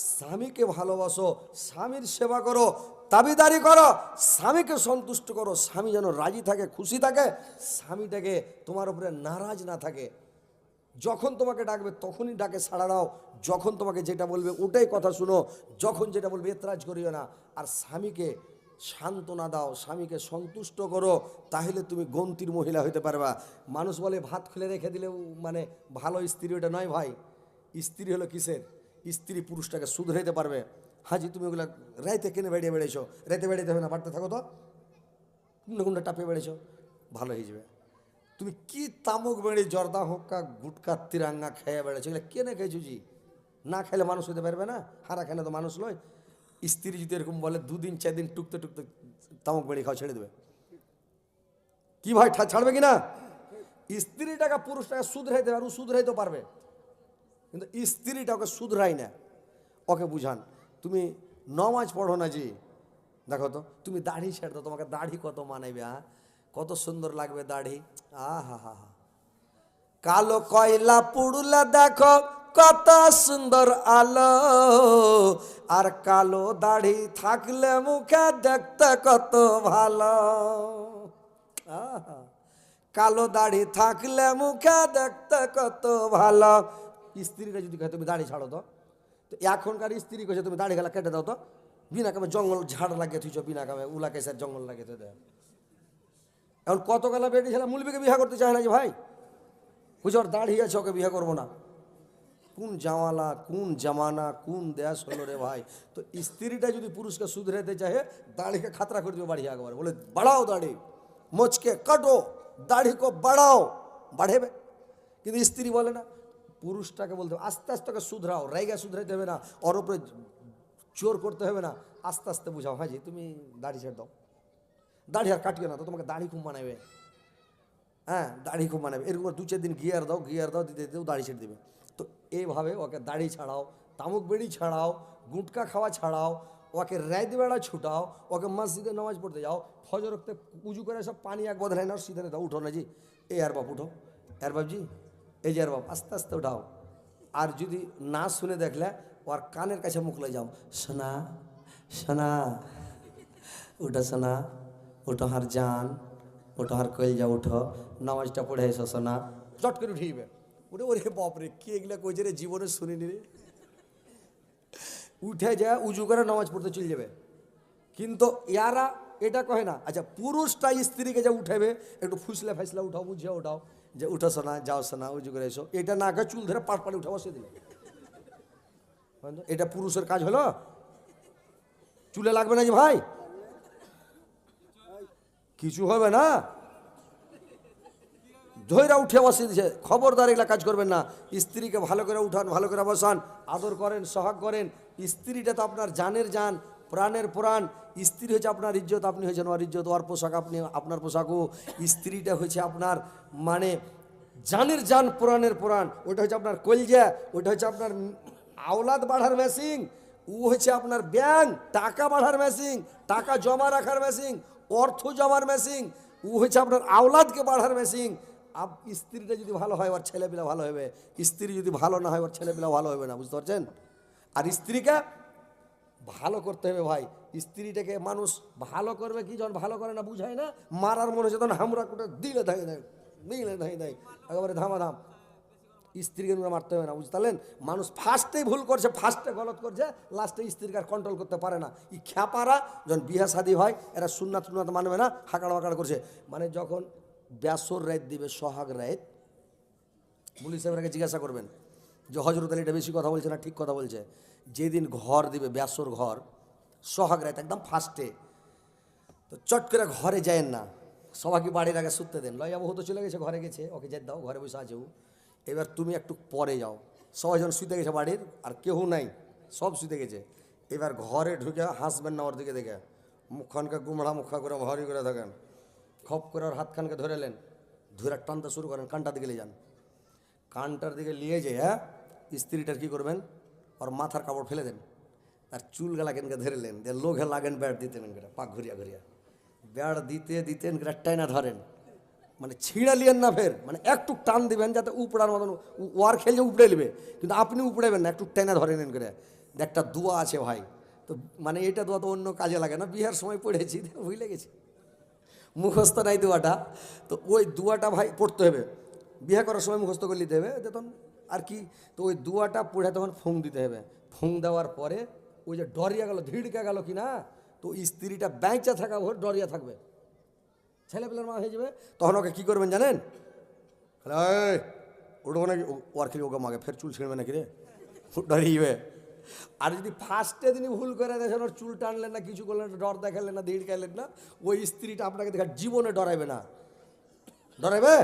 স্বামীকে ভালোবাসো, স্বামীর সেবা করো দাবিদারি করো, স্বামীকে সন্তুষ্ট করো, স্বামী যেন রাজি থাকে, খুশি থাকে, স্বামীটাকে তোমার উপরে নারাজ না থাকে। যখন তোমাকে ডাকবে, তখনই ডাকে সাড়া দাও, যখন তোমাকে যেটা বলবে ওটাই কথা শুনো, যখন যেটা বলবে এতরাজ করিও না। আর স্বামীকে সান্ত্বনা দাও, স্বামীকে সন্তুষ্ট করো, তাহলে তুমি গন্তির মহিলা হইতে পারবা। মানুষ বলে, ভাত খুলে রেখে দিলেও মানে ভালো স্ত্রী ওটা নয় ভাই। স্ত্রী হলো কিসের? স্ত্রী পুরুষটাকে শুধরাইতে পারবে। হাজি, তুমি ওগুলা রাইতে কেনে বেড়িয়ে বেড়েছো রাইতে বেড়াইতে হবে না, বাড়তে থাকো তো। কোনটা কোনটা টাপে বেড়েছো ভালো হয়ে যাবে। তুমি কি তামুক বেড়ে জর্দা, হোক্কা, গুটকা, তিরাঙ্গা খেয়ে বেড়েছো এগুলো কেনে খেয়েছো জি? না খেলে মানুষ হতে পারবে না? হারা খেলে তো মানুষ নয় স্ত্রী যদি এরকম বলে, দুদিন চার দিন টুকতে টুকতে তামুক বেড়ে খাওয়া ছেড়ে দেবে। কি ভাই ছাড়বে কি না? স্ত্রীটাকে পুরুষটাকে শুধরাইতে পারবে শুধরাইতে পারবে। কিন্তু স্ত্রীটা ওকে শুধরাই না। ওকে বুঝান, তুমি নমাজ পড়ো না জি। দেখো তো, তুমি দাড়ি ছেড়ে দাও, তোমাকে দাড়ি কত মানাইবে হ্যাঁ কত সুন্দর লাগবে দাড়ি। আহা, হা হা। কালো কয়লা পুড়লে দেখো, কত সুন্দর আলো। আর কালো দাড়ি থাকলে মুখে দেখতে কত ভালো। কালো দাড়ি থাকলে মুখে দেখতে কত ভালো। স্ত্রীরা যদি কয় তুমি দাড়ি ছাড়ো তো তো এখনকার স্ত্রী কইছে তুমি দাড়ি গেলা কেটে দাও তো বিনা কামে জঙ্গল ঝাড় লাগিয়ে থুইছ বিনা কামে উলা কেসের জঙ্গল লাগিয়ে থুই দেয় এখন কত গেলা বেটি ছেলে মুলবিকে বিয়ে করতে চায় না যে ভাই বুঝে ওর দাড়ি আছে ওকে বিয়ে করব না কোন জামালা কোন জামানা কোন দেশ হলো রে ভাই তো স্ত্রীটা যদি পুরুষকে শুধরাতে চাহে দাড়িকে খাতরা করে দিবে বাড়ি একবার বলে বাড়াও দাড়ি মোচকে কাটো দাড়ি কো বাড়াও বাড়েবে কিন্তু স্ত্রী বলে না পুরুষটাকে বলতে হবে, আস্তে আস্তে ওকে শুধরাও রাইগা শুধরাইতে হবে না ওর উপরে জোর করতে হবে না আস্তে আস্তে বুঝাও। হাজি তুমি দাড়ি ছেড়ে দাও। দাড়ি আর কাটিও না তো তোমাকে দাড়ি খুব মানাবে। হ্যাঁ দাড়ি খুব মানাবে। এরকম করে দু চার দিন গিয়ার দাও গিয়ার দাও দিতে দিতেও দাড়ি ছেড়ে দেবে। তো এইভাবে ওকে দাড়ি ছাড়াও তামুক বেড়ি ছাড়াও গুটকা খাওয়া ছাড়াও ওকে রাইত বেড়া ছুটাও ওকে মসজিদে নামাজ পড়তে যাও ফজর রক্তে উজু করে সব পানি এক বদলাই নাও সিধে দাও উঠো না জি। এই আর বাপ উঠো। আর বাপজি এই যে বাপ, আস্তে আস্তে উঠাও। আর যদি না শুনে দেখলে, ওর কানের কাছে মুখ লয়ে যাও। সোনা সোনা, উঠো সোনা, উঠো হার জান, উঠো হার কইল যা উঠো, নামাজটা পড়ে এসো সোনা। চট করে উঠিবে ওরে ওরে বাপরে কি এগুলা কইছে রে? জীবনে শুনিনি রে। উঠে যায়, উজু করে নামাজ পড়তে চলে যাবে। কিন্তু ইয়ারা এটা কহে না আচ্ছা পুরুষটা স্ত্রীকে যা উঠাবে, একটু ফুসলে ফাইসলা উঠাও, বুঝিয়ে উঠাও। যে উঠো সোনা যাও সোনা উজু করে এসো এটা না কে চুল ধরে পাট পাড়ে উঠা বসে দিলে। এটা পুরুষের কাজ হলো? চুলে লাগবে না যে ভাই? কিছু হবে না? ধৈরা উঠে বসে দিছে। খবরদার এগুলা কাজ করবেন না। স্ত্রীকে ভালো করে উঠান, ভালো করে বসান, আদর করেন, সহাগ করেন। স্ত্রীটা তো আপনার জানের জান, প্রাণের প্রাণ। স্ত্রী হচ্ছে আপনার ইজ্জত, আপনি হয়েছেন ওর ইজ্জত, ওর পোশাক আপনি, আপনার পোশাকও স্ত্রীটা হচ্ছে আপনার মানে জানের জান, পুরাণের পুরাণ। ওটা হচ্ছে আপনার কলজা, ওটা হচ্ছে আপনার আওলাদ বাড়ার মেশিন ও হচ্ছে আপনার ব্যাংক টাকা বাড়ার মেশিন টাকা জমা রাখার মেশিন অর্থ জমার মেশিন ও হচ্ছে আপনার আওলাদকে বাড়ার মেশিন আপ, স্ত্রীটা যদি ভালো হয়, ওর ছেলেপিলা ভালো হবে। স্ত্রী যদি ভালো না হয়, ওর ছেলেপিলা ভালো হবে না, বুঝতে পারছেন? আর স্ত্রীকে ভালো করতে হবে ভাই। স্ত্রীটাকে মানুষ ভালো করবে কি যখন ভালো করে না বুঝায় না, মারার মনে হচ্ছে তখন হামরা কুটে দিলে ধাই দেয় দিলে ধাই দেয় একেবারে ধামাধাম। স্ত্রীকে তোমরা মারতে হবে না, বুঝতে মানুষ ফার্স্টেই ভুল করছে, ফার্স্টে গলত করছে, লাস্টে স্ত্রীকে আর কন্ট্রোল করতে পারে না। এই খ্যাপারা যখন বিয়া শাদী হয়, এরা সুন্নাত সুন্নাত মানবে না, হাঁকাড় মাকাড় করছে। মানে যখন ব্যাসর রাত দিবে, সোহাগ রাত পুলিশ সাহেবরাকে জিজ্ঞাসা করবেন যে হজরত আলী এটা বেশি কথা বলছে না ঠিক কথা বলছে? যেদিন ঘর দিবে, ব্যাসর ঘর সোহাগ রাত একদম ফার্স্টে তো চট করে ঘরে যায়েন না। সবাইকে বাড়ির আগে শুতে দেন। লয় যাব তো চলে গেছে, ঘরে গেছে। ওকে যেতে দাও, ঘরে বসে আছে। এবার তুমি একটু পরে যাও। সবাই যখন শুতে গেছে বাড়ির, আর কেউ নাই, সব শুতে গেছে। এবার ঘরে ঢুকে হাসবেন না ওর দিকে দেখে। মুখখানকে গুমড়া মুখা করে, ভরি করে থাকেন। খপ করে ওর হাতখানকে ধরেলেন ধরে টানতে শুরু করেন। কানটার দিকে নিয়ে যান। কানটার দিকে নিয়ে যে হ্যাঁ স্ত্রীটার কী করবেন? ওর মাথার কাপড় ফেলে দেন। আর চুল গেলা কেনকে ধরেলেন যে লোঘে লাগেন ব্যাট দিতেন এনকে পাক ঘুরিয়া ঘুরিয়া। ব্যাট দিতে দিতেন টাইনা ধরেন। মানে ছিঁড়ে লিয়েন না ফের মানে একটু টান দিবেন যাতে উপড়ার মতন ওয়ার খেলছে উপড়ে নেবে। কিন্তু আপনি উপড়াবেন না একটু টেনে ধরেন এন করে একটা দোয়া আছে ভাই। তো মানে এটা দোয়া তো অন্য কাজে লাগে না। বিহার সময় পড়েছি ভুলে গেছি। মুখস্থ নাই দোয়াটা। তো ওই দোয়াটা ভাই পড়তে হবে। বিয়ে করার সময় মুখস্থ করে নিতে হবে। তখন আর কি, তো ওই দোয়াটা পড়ে তখন ফোং দিতে হবে। ফোং দেওয়ার পরে ওই যে ডরিয়া গেল ধিড়কা গেল কি না তো স্ত্রীটা ব্যাংচা থাকা ভোর ডরিয়া থাকবে। ছেলেপেলের মা হয়ে যাবে, তখন ওকে কী করবেন জানেন? উঠবো নাকি। ওর ওকে মাকে ফের চুল ছিঁড়বে নাকি রে? ডরিয়ে যাবে আর যদি ফার্স্টে দিনই ভুল করে দেখেন ওর চুল টানলেন না, কিছু করলেন ডর দেখালেন না দিড় খাইলেন না, ওই স্ত্রীটা আপনাকে দেখা জীবনে ডরাইবে না। ডরাইবে?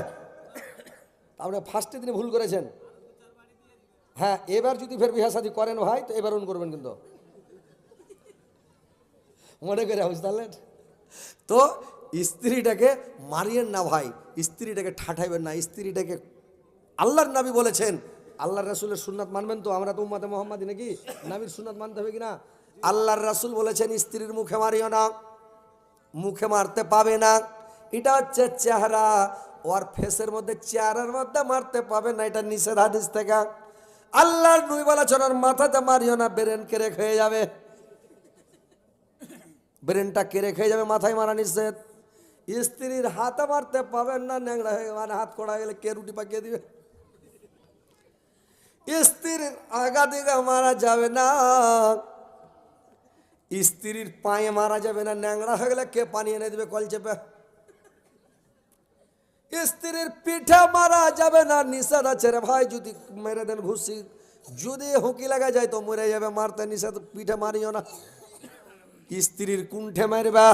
আপনি ফার্স্টে দিনে ভুল করেছেন। হ্যাঁ এবার যদি ফের বিহা শাদী করেন ভাই, তো এবার উন করবেন কিন্তু। মনে করে বুঝতে পারলেন? তো স্ত্রীটাকে মারিয়েন না ভাই, স্ত্রীটাকে ঠাঠাইবেন না, স্ত্রীটাকে আল্লাহর নাবি বলেছেন। আল্লাহর রাসুলের সুন্নাত মানবেন তো, আমরা তো উম্মাতে মোহাম্মদ নাকি? নাবির সুন্নাত মানতে হবে কিনা আল্লাহর রাসুল বলেছেন, স্ত্রীর মুখে মারিও না, মুখে মারতে পাবে না। এটা হচ্ছে চেহারা, ওর ফেসের মধ্যে, চেহারার মধ্যে মারতে পাবে না, এটা নিষেধ হাদিস থেকে। আল্লাহর নুই বলা চলার মাথাতে মারিও না বেরেন কেড়ে খেয়ে যাবে। ব্রেনটা কেড়ে খেয়ে যাবে, মাথায় মারা নিষেধ। স্ত্রীর হাতে মারতে পাবেন না ন্যাংরা হয়ে মানে হাত কড়া গেলে কে রুটি পাকিয়ে দিবে? স্ত্রীর আগা দিকে মারা যাবে না। স্ত্রীর পায়ে মারা যাবে না ন্যাংরা হয়ে গেলে কে পানি এনে দেবে, কল চেপে? স্ত্রীর পিঠে মারা যাবে না, নিষেধ আছে রে ভাই, যদি মেরে দেন ঘুষি। যদি হুঁকি লাগা যায় তো মরে যাবে, মারতে নিষেধ, পিঠে মারিও না। স্ত্রীর কুণ্ঠে মারবা।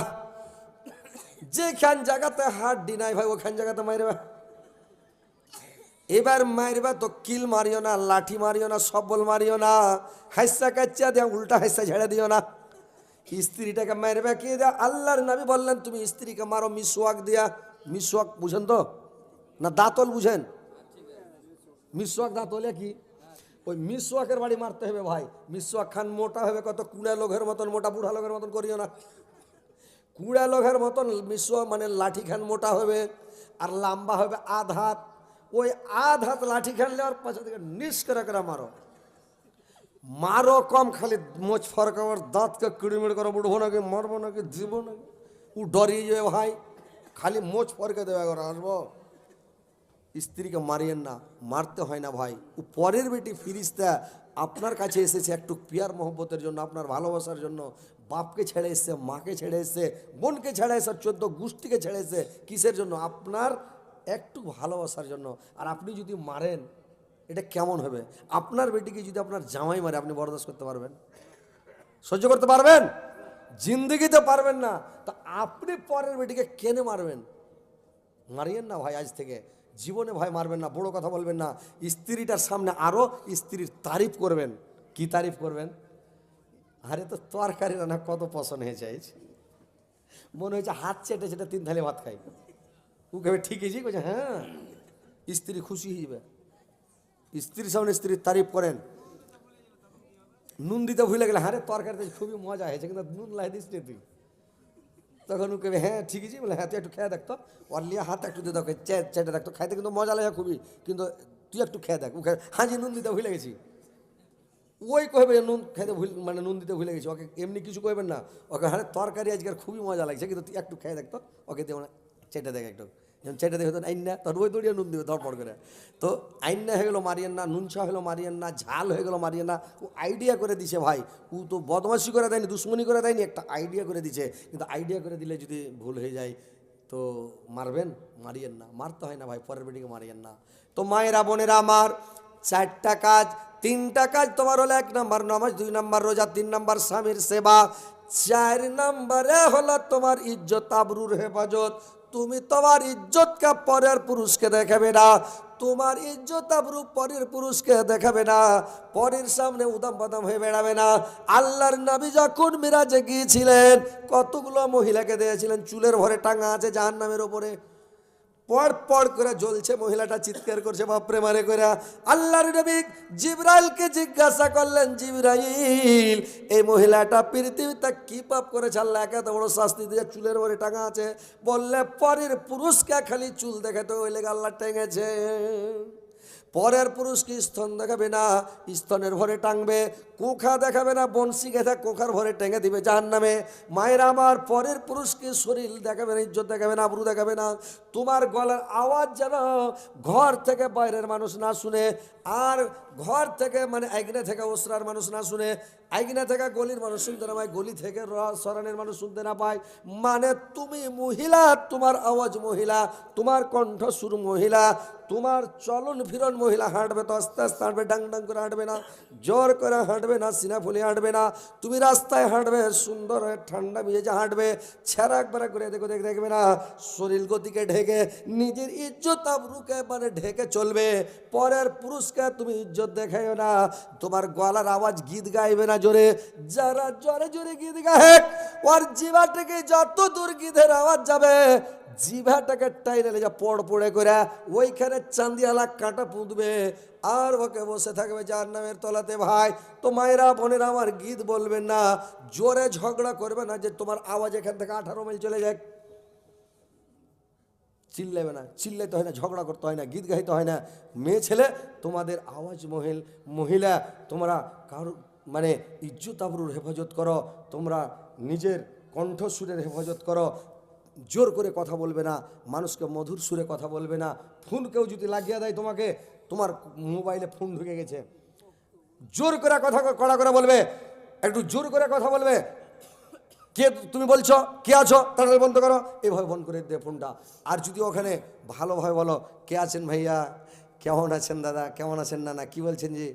যেখান জায়গাতে হাড্ডি নাই ভাই, ওখান জায়গাতে মারবা। এবার মারবা তো কিল মারিও না, লাঠি মারিও না, সবল মারিও না, হাইসা কাচ্চা দিয়া উল্টা হাইসা ঝেড়ে দিও না। স্ত্রীটাকে মারবে কি দেয়া? আল্লাহর নবী বললেন, তুমি স্ত্রীকে মারো, মিসওয়াক দিয়া। মিসওয়াক বুঝেন তো? না দাঁতল বুঝেন? মিসওয়াক দাঁতলে কি? ওই মিসওয়াকের বাড়ি মারতে হবে ভাই। মিসওয়াক খান মোটা হবে কত কুড়া লোকের মতন, মোটা বুড়া লোকের মতন করিও না। কুড়া লোকের মতন মিসওয়াক মানে লাঠি খান মোটা হবে আর লম্বা হবে আধ হাত। ওই আধ হাত লাঠি খান লেওয়ার পাশে থেকে নিস করে করে মারো। মারো কম, খালি মোচ ফরকাবার দাঁতকে কিড়িমিড় করে উঠবো নাকি, মারবো নাকি দিব নাকি। ও ডরিয়ে যাবে ভাই, খালি মোচ ফরকে দেবে আসব? স্ত্রীকে মারিয়েন না, মারতে হয় না ভাই। পরের বেটি ফিরিস্তা আপনার কাছে এসেছে একটু পিয়ার মহব্বতের জন্য, আপনার ভালোবাসার জন্য। বাপকে ছেড়ে এসছে, মাকে ছেড়ে এসছে, বোনকে ছেড়ে এসে চোদ্দ গোষ্ঠীকে ছেড়ে এসছে। কিসের জন্য? আপনার একটু ভালোবাসার জন্য। আর আপনি যদি মারেন, এটা কেমন হবে? আপনার বেটিকে যদি আপনার জামাই মারে, আপনি বরদাস্ত করতে পারবেন? সহ্য করতে পারবেন? জিন্দগিতে পারবেন না। তা আপনি পরের বেটিকে কেনে মারবেন? মারিয়েন না ভাই আজ থেকে। জীবনে ভয় মারবেন না, বড় কথা বলবেন না। স্ত্রীটার সামনে আরও স্ত্রীর তারিফ করবেন। কি তারিফ করবেন? আরে তো তরকারি রান্না কত পছন্দ হয়েছে আজ মনে হয়েছে হাত চেটে চেটে তিন থালি ভাত খাই। ও কেবে ঠিক হয়েছি? বলছে হ্যাঁ স্ত্রী খুশি হয়ে যাবে। স্ত্রীর সামনে স্ত্রীর তারিফ করেন। নুন দিতে ভুলে গেলে হ্যাঁ রে তরকারিতে খুবই মজা হয়েছে, কিন্তু নুন লাই দিস তুই। তখন ও কেবে হ্যাঁ ঠিক আছে বলে হ্যাঁ তুই একটু খেয়ে দেখতো ওর হাত একটু দিয়ে দেখো চেটে দেখতো খাইতে কিন্তু মজা লাগে খুবই, কিন্তু তুই একটু খেয়ে দেখ। ও খেয়ে হ্যাঁ জি নুন দিতে ভুলে গেছি। ওই কহবে নুন খেতে ভুল মানে নুন দিতে ভুলে গেছি। ওকে এমনি কিছু কইবেন না। ওকে হ্যাঁ তরকারি আজকের খুবই মজা লাগছে। কিন্তু তুই একটু খেয়ে দেখতো ওকে দিয়ে চেটে দেখ একটু। যেমন চেটে দেখে আইন তোর ওই দড়িয়ে নুন দিবে ধরপড় করে। তো আইন্না হয়ে গেলো মারিয়েন না নুনছা হলো মারিয়েন না ঝাল হয়ে গেলো মারিয়েন না ও আইডিয়া করে দিছে ভাই। ও তো বদমাশি করে দেয়নি, দুশ্মনী করে দেয়নি, একটা আইডিয়া করে দিছে। কিন্তু আইডিয়া করে দিলে যদি ভুল হয়ে যায়, তো মারবেন মারিয়েন না মারতে হয় না ভাই, পরের বেটিকে মারিয়েন না তো মায়েরা, বোনেরা আমার, চারটা কাজ, তিনটা কাজ তোমার হলো এক নাম্বার নামাজ, দুই নাম্বার রোজা, তিন নাম্বার স্বামীর সেবা, চার নাম্বারে হলো তোমার ইজ্জত, আবরুর হেফাজত। তুমি তোমার ইজ্জতকে পরের পুরুষকে দেখাবে না। তোমার ইজ্জত আবরু পরের পুরুষকে দেখাবে না। পরের সামনে উদাম বাদাম হয়ে বেড়াবে না। আল্লাহর নবী যখন মিরাজে গিয়েছিলেন, কতগুলো মহিলাকে দিয়েছিলেন চুলের ভরে টাঙা আছে জাহান নামের ওপরে। পড় পড় করে জ্বলছে, মহিলাটা চিৎকার করছে, বাপরে মারে করে আল্লাহর নবী জিব্রাইলকে জিজ্ঞাসা করলেন, জিব্রাইল, এই মহিলাটা পৃথিবীতে কি পাপ করেছে? আল্লাহ এত বড় শাস্তি দিয়ে চুলের ভরে টাঙা আছে। বললে, পরের পুরুষকে খালি চুল দেখাতে ওই লেগে আল্লাহ টেঙেছে। পরের পুরুষকে স্তন দেখাবে না, স্তনের ভরে টাঙবে। কোখা দেখাবে না বনশি গেঁথে কোখার ভরে টেঙে দিবে। জাহান নামে মায়েরা আমার পরের পুরুষকে শরীর দেখাবে না, ইজ্জত দেখাবে না, আবরু দেখাবে না। তোমার গলার আওয়াজ যেন ঘর থেকে বাইরের মানুষ না শুনে, আর ঘর থেকে মানে আইগনা থেকে ওসরার মানুষ না শুনে, আইগনা থেকে গলির মানুষ শুনতে না পায়, গলি থেকে সরানের মানুষ শুনতে না পায়। মানে তুমি মহিলা, তোমার আওয়াজ মহিলা, তোমার কণ্ঠ সুর মহিলা, তোমার চলন ফিরন মহিলা, হাঁটবে তো আস্তে আস্তে হাঁটবে, ডাং ডাং করে হাঁটবে না, জোর করে হাঁটবে। না, সিনা হাঁটবে না, তুমি রাস্তায় হাঁটবে, সুন্দর ঠান্ডা মেজেজে হাঁটবে, ছেঁড়া একবার করে দেখো, দেখ দেখবে না, শরীর গতিকে ঢেকে, নিজের ইজ্জত আবরুকে মানে ঢেকে চলবে, পরের পুরুষকে তুমি ইজ্জত দেখাইও না, তোমার গলার আওয়াজ গীত গাইবে না জোরে, যারা জোরে জোরে গীত গায়ে ওর জিবা থেকে যত দূর গীতের আওয়াজ যাবে জিভাটাকে টাইনে যা পড় পড়ে করে ওইখানে চান্দিয়ালা কাঁটা পুঁতবে। আর ওকে বসে থাকবে যার নামের তলাতে, ভাই, তো মায়েরা, বোনেরা আমার গীত বলবেন না। জোরে ঝগড়া করবে না যে তোমার আওয়াজ এখান থেকে আঠারো মাইল চলে যায় চিল্লাবে না, চিল্লাইতে হয় না, ঝগড়া করতে হয় না, গীত গাইতে হয় না। মেয়ে ছেলে, তোমাদের আওয়াজ মহিল, মহিলা, তোমরা কারও মানে ইজ্জত আবরুর হেফাজত করো, তোমরা নিজের কণ্ঠসুরের হেফাজত করো। জোর করে কথা বলবে না, মানুষকে মধুর সুরে কথা বলবে না। ফোন কেউ যদি লাগিয়ে দেয় তোমাকে, তোমার মোবাইলে ফোন ঢুকে গেছে। জোর করে কথা কড়া করে বলবে, একটু জোর করে কথা বলবে। কে তুমি বলছো? কে আছো? তাড়াতাড়ি বন্ধ করো। এইভাবে বন্ধ করে দে ফোনটা। আর যদি ওখানে ভালোভাবে বলো, কে আছেন ভাইয়া? কেমন আছেন দাদা? কেমন আছেন না না কি বলছেন যে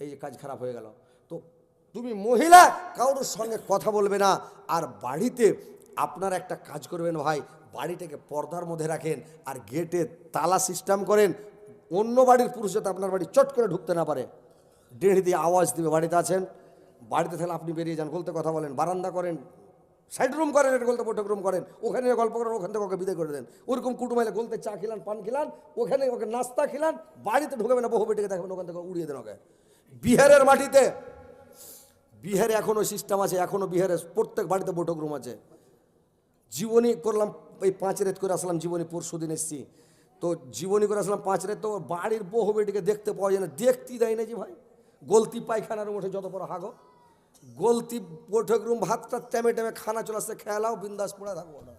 এই যে কাজ খারাপ হয়ে গেল। তো তুমি মহিলা, কারোর সঙ্গে কথা বলবে না। আর বাড়িতে আপনার একটা কাজ করবেন ভাই, বাড়িটাকে পর্দার মধ্যে রাখেন আর গেটে তালা সিস্টেম করেন, অন্য বাড়ির পুরুষ যাতে আপনার বাড়ি চট করে ঢুকতে না পারে। ডেড়ি দিয়ে আওয়াজ দিবে, বাড়িতে আছেন, বাড়িতে থাকলে আপনি বেরিয়ে যান, গলতে কথা বলেন, বারান্দা করেন সাইড রুম করেন এটা গলতে বৈঠক রুম করেন, ওখানে গল্প করেন, ওখান থেকে ওকে বিদায় করে দেন। ওরকম কুটুমাইলে গলতে চা খিলান, পান খিলান, ওখানে ওকে নাস্তা খিলান, বাড়িতে ঢুকাবেন বহু বেটিকে দেখবেন, ওখান থেকে উড়িয়ে দেন ওকে। বিহারের মাটিতে, বিহারে এখনও সিস্টেম আছে এখনও বিহারে প্রত্যেক বাড়িতে বৈঠক রুম আছে। জীবনী করলাম, এই পাঁচ রেত করে আসলাম জীবনী পরশু দিন এসছি। তো জীবনী করে আসলাম পাঁচ রেত, তো বাড়ির বহু বেটিকে দেখতে পাওয়া যায় না। দেখতেই দেয় না যে ভাই, গলতি পায়খানার উঠে যত বড় হাগো। গলতি বৈঠক রুম, ভাতটা টেমে টেমে খানা চলে আসছে, খেলাও বিন্দাস পড়ে থাকব না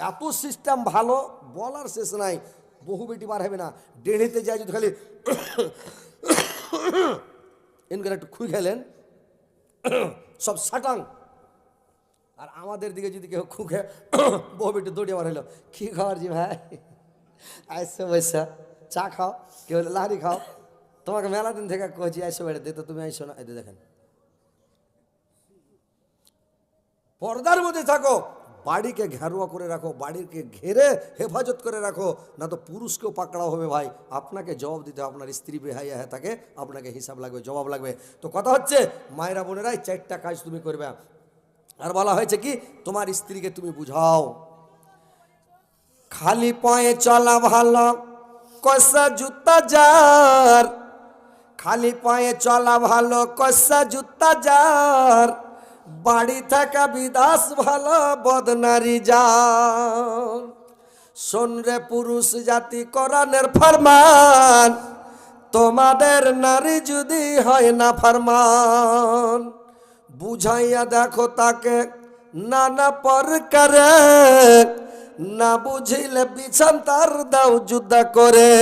এত সিস্টেম ভালো, বলার শেষ নাই। বহু বেটি বার হবে না। ডেড়িতে যায় যদি খালি এনকার একটু খুই খেলেন। সব সাটাং। আর আমাদের দিকে যদি কেউ খুঁকে বহু বেটি দৌড়ে বার হলো, কি খাওয়ার জি ভাই? আইসো বৈসা, চা খাও, কেউ হলো লাহারি খাও। তোমাকে মেলা দিন থেকে কয়েছি আইসো বেড়ে তো তুমি আইসো না। এতে দেখেন। পর্দার মধ্যে থাকো, বাড়িকে ঘেরুয়া করে রাখো, বাড়িকে ঘেরে হেফাজত করে রাখো, না তো পুরুষকেও পাকড়াও হবে ভাই। আপনাকে জবাব দিতে আপনার স্ত্রী বেহাইয়া হ্যাঁ থাকে, আপনাকে হিসাব লাগবে, জবাব লাগবে। তো কথা হচ্ছে, মায়েরা বোনেরাই চারটা কাজ তুমি করবে। আর বলা হয়েছে কি, তোমার স্ত্রীকে তুমি বুঝাও। খালি পায়ে চলা ভালো, কষা জুতা যার। খালি পায়ে চলা ভালো, কষা জুতা যার। বাড়ি থাকা বিদাস ভালো, বদনারি যান শোন রে পুরুষ জাতি, কোরআনের ফরমান। তোমাদের নারী যদি হয় না ফরমান। বুঝাইয়া দেখো তাকে, নানা প্রকারে। না বুঝিলে বিছান তার দাও যুদ্ধ করে।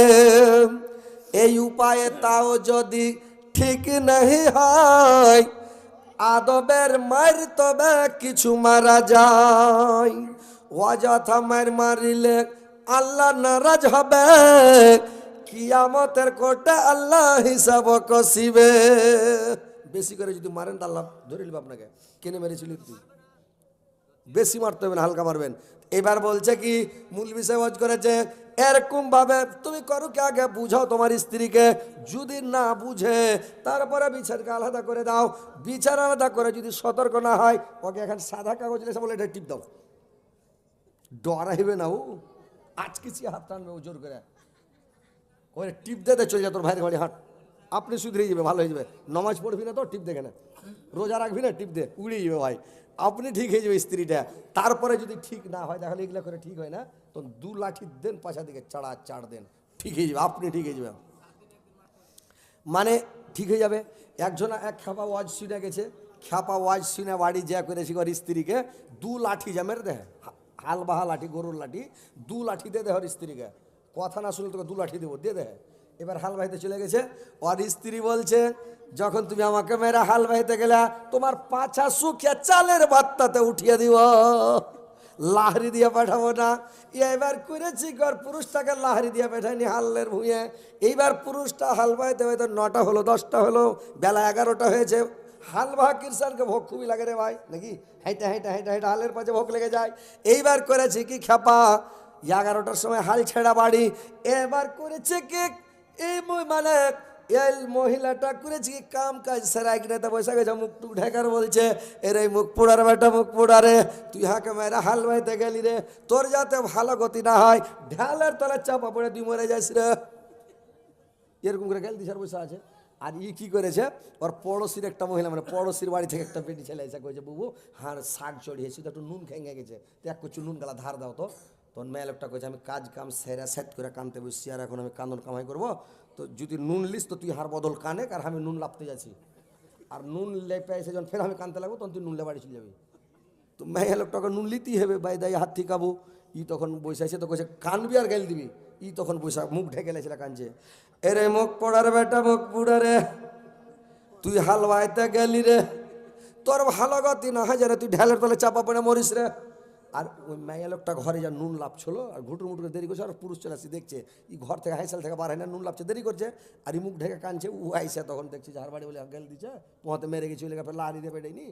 এই উপায়ে তাও যদি ঠিক নাহি হয়, আদবের মার তবে কিছু মারা যায়। অযথা মার মারিলে আল্লাহ নারাজ হবে। কিয়ামতের কোটে আল্লাহ হিসাব কষিবে। বেশি করে যদি মারেন তো ধরে নিবে আপনাকে। কেনে মেরেছিলি তুই বেশি মারতে হবে না, হালকা মারবেন। এবার বলছে কি মূল বিষয় ওয়াজ করেছে, এরকম ভাবে তুমি করো কি আগে বুঝাও তোমার স্ত্রীকে, যদি না বুঝে, তারপরে বিচারকে আলাদা করে দাও। বিচার আলাদা করে যদি সতর্ক না হয়, ওকে এখন সাদা কাগজ লেসে বলে এটা টিপ দাও। ডরাইবে না ও। আজকে হাত টানবে ও জোর করে। ওরে টিপ দে, চলে যা তোর ভাইয়ের ঘরে, হাঁট। আপনি শুধরে যাবে, ভালো হয়ে যাবে। নমাজ পড়বি না তো, টিপ দেখে না। রোজা রাখবি না, টিপ দে উড়িয়ে যাবে ভাই। আপনি ঠিক হয়ে যাবে স্ত্রীটা। তারপরে যদি ঠিক না হয় তাহলে এগুলো করে ঠিক হয় না তো দু লাঠি দেন, পাশা দিকে চাড়া চাড় দেন। ঠিক হয়ে যাবে, আপনি ঠিক হয়ে যাবে মানে ঠিক হয়ে যাবে। একজন এক খাপা ওয়াজ শুনে গেছে। খাপা ওয়াজ শুনে বাড়ি যা করেছি ওর স্ত্রীকে, দু লাঠি জামের দেয় হাল বাহা লাঠি, গরুর লাঠি, দু লাঠি দিয়ে দেয় ওর স্ত্রীকে। কথা না শুনলে তোকে দু লাঠি দেবো দিয়ে দেয় এবার হাল বাহিতে চলে গেছে। ওর স্ত্রী বলছে, যখন তুমি আমাকে মেরে হাল বাহিতে গেলে, তোমার পাছা শুকিয়ে চালের বাত্তাতে উঠিয়ে দিব। লাহরি দিয়ে পাঠাবো না। এবার করেছি গর পুরুষটাকে লাহরি দিয়ে পাঠায়নি হালের ভুঁয়ে এইবার পুরুষটা হাল বাহিতে হয়তো নটা হলো, দশটা হলো, বেলা এগারোটা হয়েছে। হাল বাহা কিরসানকে ভোগ খুবই লাগে রে ভাই, নাকি? হাইটা হাইটা হাইটা হাইটা হালের পাশে ভোগ লেগে যায়। এইবার করেছি কি? খেপা। এগারোটার সময় হাল ছেড়া বাড়ি। এবার করেছে কি? এই মানে এই মহিলাটা করেছে কি কাম কাজ সেরাই কিনে তা বসে গেছে, মুখ টুক ঢেকার বলছে, এর এই মুখ পোড়ার বেটা, মুখ পোড়ারে তুই হাকে মেয়েরা হাল বাইতে গেলি রে, তোর যাতে ভালো গতি না হয়, ঢালের তলার চাপা পড়ে তুই মরে যাস রে। এরকম করে গেল দিশার বসে আছে। আর ই কি করেছে, ওর পড়োশির একটা মহিলা মানে পড়োশির বাড়ি থেকে একটা পেটি ছেলে এসে কয়েছে বুবু, হাড়, শাক চড়িয়েছি তো একটু নুন খেঙে গেছে তো এক কচু নুন গালা ধার দাও তো। তখন মেয়ে লোকটা কয়েছে আমি কাজ কাম সেরা সেট করে কানতে বসছি আর এখন আমি কান্দন কামাই করব। তো যদি নুন লিস তো তুই হার বদল কানে আর আমি নুন লাপতে যাচ্ছি। আর নুন লেপে এসে যখন ফের আমি কানতে লাগবো, তখন তুই নুন লে বাড়ি চলে যাবি। তো মেয়ে লোকটাকে নুন লিতেই হবে, বাই দাই হাত ঠিকাবো ই তখন বৈশাইছে তো কইছে, কানবি আর গাইল দিবি? ই তখন বৈশা মুখ ঢেকে লেছিল কানছে। এরে মুখ পড়ার বেটা, মুখ পুড়া রে। তুই হালওয়াইতে গেলি রে। তোর ভালো গতি না হয় রে, তুই ঢেলের তলে চাপা পড়ে মরিস রে। আর ওই মাইয়া লোকটা ঘরে যা নুন লাপছিল, আর ঘুটুর মুটুরে দেরি করছে, আর পুরুষ চলে আসছে, দেখছে ই ঘর থেকে হাইসাল থেকে বার হয় না, নুন লাপছে, দেরি করছে, আর ই মুখ ঢেকে কানছে ও আইসা তখন দেখছে যার বাড়ি বলে গেল দিছে পোহাতে মেরে গেছে, ওই লাড়ি দিয়ে বেড়াইনি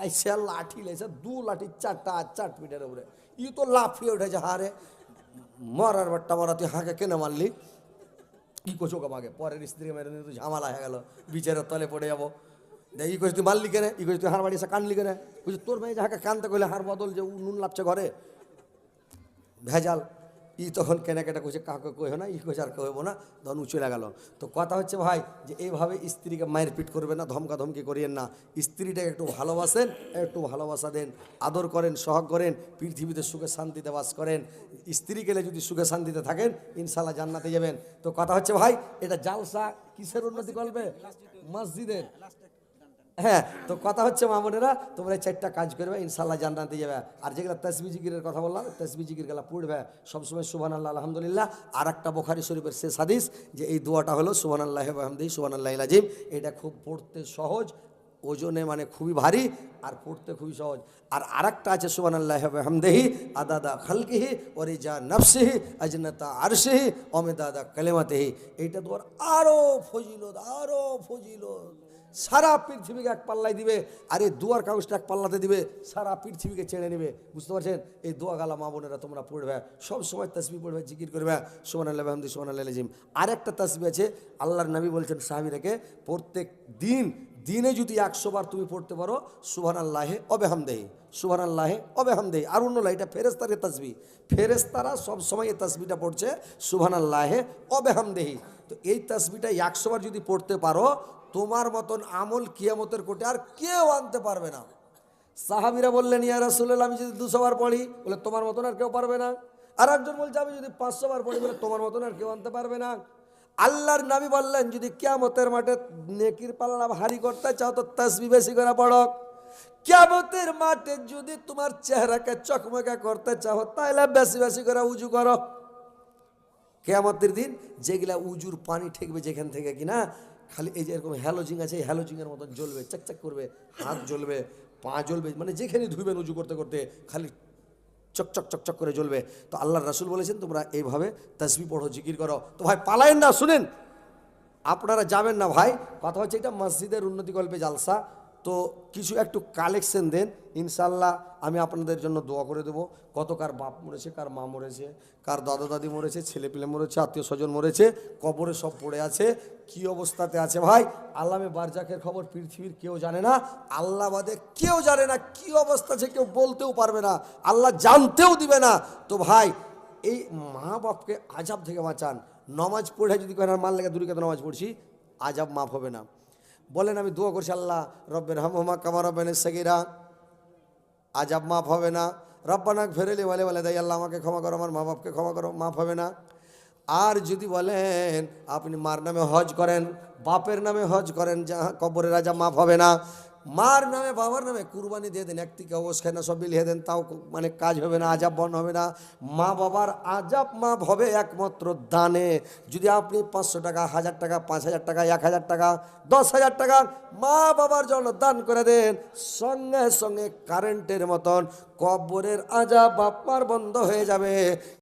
আইসা লাঠি লেছে দু লাঠি, চারটা আর চার পিঠের উপরে, ই তো লাফিয়ে উঠেছে, হারে, মরার বাট্টা মরা, তুই হাঁকে কেনে মারলি? কি করছ ওকে পরের স্ত্রী মেরে তো ঝামেলা হয়ে গেল, বিচারের তলে পড়ে যাব। ই তুই মারলি কেনে? ই কইস তুই হার বাড়ি কানলি কেনে? বুঝলি তোর মেয়ে যাহাকে কানতে কইলে হার বদল যে নুন লাপছে ঘরে। ভেজাল। ই তখন কেনাকাটা করছে কাউকে কইও না, ই কইছে, আর কইব না। উ চলে গেল। তো কথা হচ্ছে ভাই, যে এইভাবে স্ত্রীকে মায়ের পিট করবেন না ধমকা ধমকি করিয়েন না। স্ত্রীটাকে একটু ভালোবাসেন, একটু ভালোবাসা দেন, আদর করেন, সহগ করেন, পৃথিবীতে সুখে শান্তিতে বাস করেন। স্ত্রী গেলে যদি সুখে শান্তিতে থাকেন ইনশাল্লাহ জান্নাতে যাবেন। তো কথা হচ্ছে ভাই, এটা জালসা কিসের উন্নতি করবে? মসজিদের। হ্যাঁ তো কথা হচ্ছে মামুনেরা, তোমরা চারটা কাজ করবে ইনশাল্লাহ জান্নাতে যাবে। আর যেগুলো তসবি জিকিরের কথা বললাম, তসবি জিকির গেলা পড়বে, সবসময় সুবান আল্লাহ আলহামদুলিল্লাহ। আর একটা বোখারি শরীফের শেষ হাদিস, যে এই দোয়াটা হলো সুবান আল্লাহ আহমদি সুবান আল্লাহ আজিম। এটা খুব পড়তে সহজ, ওজনে মানে খুবই ভারী, আর পড়তে খুবই সহজ। আর আরেকটা আছে সুবান আল্লাহ হামদেহি আদাদা খালকিহি ওরিজা নফসিহি, আজনতা আরশিহি অমেদাদা কালেমাতেহি। এইটা তোমার আরও ফজিলত আরও ফজিলত। সারা পৃথিবীকে এক পাল্লায় দিবে, আর এই দুয়ার কাগজটা এক পাল্লাতে দিবে, সারা পৃথিবীকে ছেড়ে নেবে। বুঝতে পারছেন? এই দোয়া গালা মা বোনেরা তোমরা পড়বে, সব সময় তসবি পড়বে, জিকির করবে। সোমান আল্লাহ আহমদি সোমান আল্লাহ জিম। আর একটা তসবি আছে, আল্লাহর নবী বলছেন সাহাবিরাকে প্রত্যেক দিন, দিনে যদি একশো বার তুমি পড়তে পারো সুহান আল্লাহে অবেহামদেহি সুহান আল্লাহে অবেহামদেহি আর অন্য এটা ফেরেস্তারের তসবি। ফেরেস্তারা সবসময় এই তসবিটা পড়ছে সুহান আল্লাহে অবেহামদেহি তো এই তসবিটা একশো বার যদি পড়তে পারো তোমার মতন আমল কিয়ামতের কোটে আর কেউ আনতে পারবে না। সাহাবিরা বললেন, ইয়া রাসুল্লাহ আমি যদি দুশো বার পড়ি, বলে তোমার মতন আর কেউ পারবে না। আর একজন বলছে, আমি যদি পাঁচশো বার পড়ি, বলে তোমার মতন আর কেউ আনতে পারবে না। আল্লাহর নামি বললেন, যদি কিয়ামতের মাঠে নেকির পাল্লা ভারী করতে চাও, তো তসবি বেশি করে পড়ো। কিয়ামতের মাঠে যদি তোমার চেহারাকে চকমকা করতে চাও তাহলে বেশি বেশি করে উজু করো। কেয়ামতের দিন যেগুলা উজুর পানি ঠেকবে যেখান থেকে কিনা খালি এই যে এরকম হ্যালোজিং আছে, এই হ্যালোজিংয়ের মতন জ্বলবে, চাকচাক করবে, হাত জ্বলবে, পা জ্বলবে মানে যেখানে ধুবেন উজু করতে করতে খালি চকচক চকচক করে জ্বলবে। তো আল্লাহর রাসুল বলেছেন, তোমরা এইভাবে তসবি পড়ো, জিকির করো। তো ভাই, পালায়েন না, শুনেন। আপনারা যাবেন না, ভাই। কথা হচ্ছে এটা মসজিদের উন্নতিকল্পে জালসা। তো কিছু একটু কালেকশন দেন, ইনশাল্লাহ আমি আপনাদের জন্য দোয়া করে দেবো। কত কার বাপ মরেছে, কার মা মরেছে, কার দাদা দাদি মরেছে, ছেলে পিলে মরেছে, আত্মীয় স্বজন মরেছে, কবরে সব পড়ে আছে, কি অবস্থাতে আছে ভাই? আল্লামে বারজাকের খবর পৃথিবীর কেউ জানে না, আল্লাহ বাদে কেউ জানে না, কি অবস্থা আছে কেউ বলতেও পারবে না, আল্লাহ জানতেও দিবে না। তো ভাই, এই মা বাপকে আজাব থেকে বাঁচান। নমাজ পড়ে যদি কেন মাল লেগে দূরে নামাজ পড়ছি? আজাব মাফ হবে না। বলেন, আমি দোয়া করছি, আল্লাহ রব্বের হামহমা কামার রব্বেনের সেগিরা। আজাব মাফ হবে না। রব্বানাক ফেরেলি বলে বলে দাই, আল্লাহ আমাকে ক্ষমা করো, আমার মা বাপকে ক্ষমা করো, মাফ হবে না। আর যদি বলেন, আপনি মার নামে হজ করেন, বাপের নামে হজ করেন, যা কবরের রাজা মাফ হবে না। মার নামে, বাবার নামে কুরবানি দিয়ে দেন। একদিকে অবস্থায় না, সব বিলিয়ে দেন, তাও মানে কাজ হবে না, আজাব বন হবে না। মা বাবার আজাব মাপ হবে একমাত্র দানে। যদি আপনি পাঁচশো টাকা, হাজার টাকা, পাঁচ হাজার টাকা, এক হাজার টাকা, দশ হাজার টাকা মা বাবার জন্য দান করে দেন, সঙ্গে সঙ্গে কারেন্টের মতন কবরের আজাব বাপ্পার বন্ধ হয়ে যাবে।